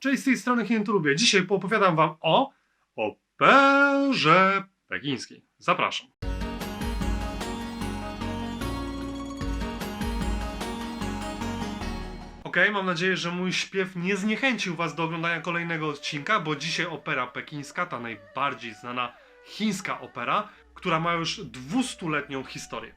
Cześć, z tej strony Chiętu Lubię. Dzisiaj poopowiadam wam o operze pekińskiej. Zapraszam. Ok, mam nadzieję, że mój śpiew nie zniechęcił was do oglądania kolejnego odcinka, bo dzisiaj opera pekińska, ta najbardziej znana chińska opera, która ma już 200-letnią historię.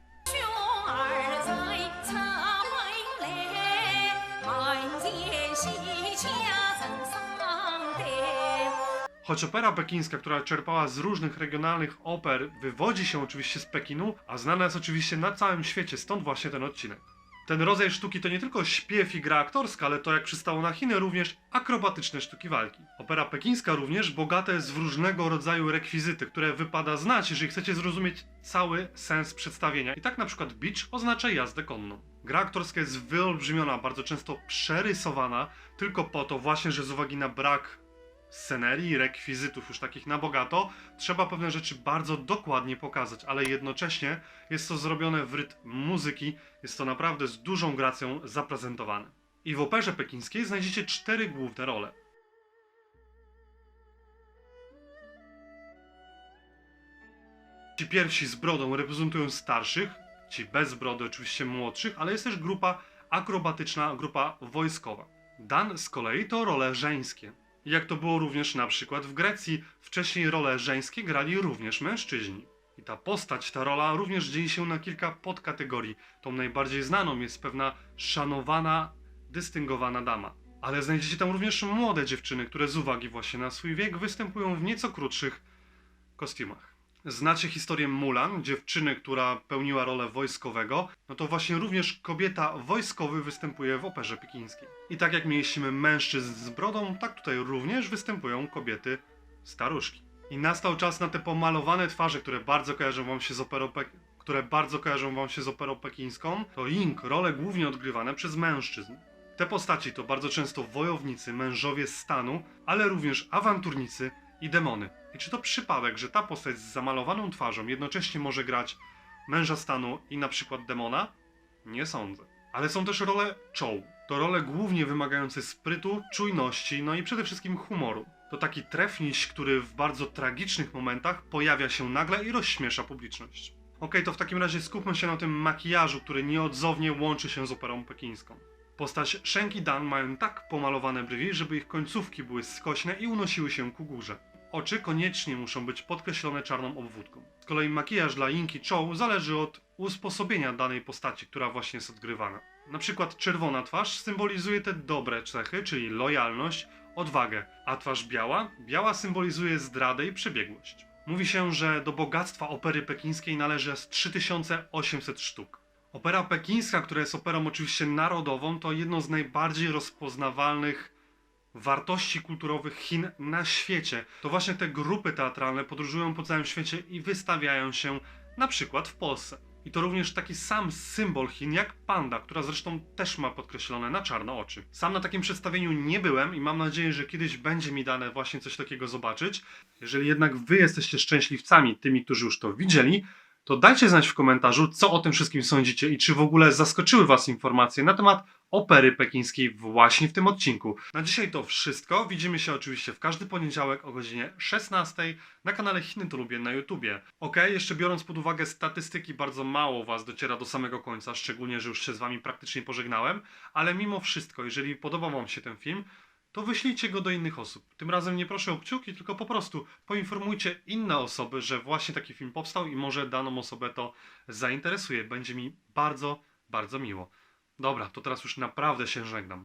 Choć opera pekińska, która czerpała z różnych regionalnych oper, wywodzi się oczywiście z Pekinu, a znana jest oczywiście na całym świecie, stąd właśnie ten odcinek. Ten rodzaj sztuki to nie tylko śpiew i gra aktorska, ale to jak przystało na Chiny również akrobatyczne sztuki walki. Opera pekińska również bogata jest w różnego rodzaju rekwizyty, które wypada znać, jeżeli chcecie zrozumieć cały sens przedstawienia. I tak na przykład beach oznacza jazdę konną. Gra aktorska jest wyolbrzymiona, bardzo często przerysowana, tylko po to właśnie, że z uwagi na brak scenerii, rekwizytów już takich na bogato, trzeba pewne rzeczy bardzo dokładnie pokazać, ale jednocześnie jest to zrobione w rytm muzyki, jest to naprawdę z dużą gracją zaprezentowane. I w operze pekińskiej znajdziecie cztery główne role. Ci pierwsi z brodą reprezentują starszych, ci bez brody oczywiście młodszych, ale jest też grupa akrobatyczna, grupa wojskowa. Dan z kolei to role żeńskie. Jak to było również na przykład w Grecji, wcześniej role żeńskie grali również mężczyźni. I ta postać, ta rola również dzieli się na kilka podkategorii. Tą najbardziej znaną jest pewna szanowana, dystyngowana dama. Ale znajdziecie tam również młode dziewczyny, które z uwagi właśnie na swój wiek występują w nieco krótszych kostiumach. Znacie historię Mulan, dziewczyny, która pełniła rolę wojskowego, no to właśnie również kobieta wojskowy występuje w operze pekińskiej. I tak jak mieliśmy mężczyzn z brodą, tak tutaj również występują kobiety staruszki. I nastał czas na te pomalowane twarze, które bardzo kojarzą wam się z operą pek- które bardzo kojarzą wam się z operą pekińską, to Ying, role głównie odgrywane przez mężczyzn. Te postaci to bardzo często wojownicy, mężowie stanu, ale również awanturnicy i demony. I czy to przypadek, że ta postać z zamalowaną twarzą jednocześnie może grać męża stanu i na przykład demona? Nie sądzę. Ale są też role czoł. To role głównie wymagające sprytu, czujności, no i przede wszystkim humoru. To taki trefniś, który w bardzo tragicznych momentach pojawia się nagle i rozśmiesza publiczność. Okej, to w takim razie skupmy się na tym makijażu, który nieodzownie łączy się z operą pekińską. Postać Shenki Dan mają tak pomalowane brwi, żeby ich końcówki były skośne i unosiły się ku górze. Oczy koniecznie muszą być podkreślone czarną obwódką. Z kolei makijaż dla Yinki Chou zależy od usposobienia danej postaci, która właśnie jest odgrywana. Na przykład czerwona twarz symbolizuje te dobre cechy, czyli lojalność, odwagę, a twarz biała? Biała symbolizuje zdradę i przebiegłość. Mówi się, że do bogactwa opery pekińskiej należy aż 3800 sztuk. Opera pekińska, która jest operą oczywiście narodową, to jedno z najbardziej rozpoznawalnych wartości kulturowych Chin na świecie. To właśnie te grupy teatralne podróżują po całym świecie i wystawiają się na przykład w Polsce. I to również taki sam symbol Chin jak panda, która zresztą też ma podkreślone na czarno oczy. Sam na takim przedstawieniu nie byłem i mam nadzieję, że kiedyś będzie mi dane właśnie coś takiego zobaczyć. Jeżeli jednak wy jesteście szczęśliwcami, tymi, którzy już to widzieli, to dajcie znać w komentarzu, co o tym wszystkim sądzicie i czy w ogóle zaskoczyły Was informacje na temat opery pekińskiej właśnie w tym odcinku. Na dzisiaj to wszystko. Widzimy się oczywiście w każdy poniedziałek o godzinie 16 na kanale Chiny to lubię na YouTubie. Ok, jeszcze biorąc pod uwagę statystyki, bardzo mało Was dociera do samego końca, szczególnie, że już się z Wami praktycznie pożegnałem, ale mimo wszystko, jeżeli podobał Wam się ten film, to wyślijcie go do innych osób. Tym razem nie proszę o kciuki, tylko po prostu poinformujcie inne osoby, że właśnie taki film powstał i może daną osobę to zainteresuje. Będzie mi bardzo, bardzo miło. Dobra, to teraz już naprawdę się żegnam.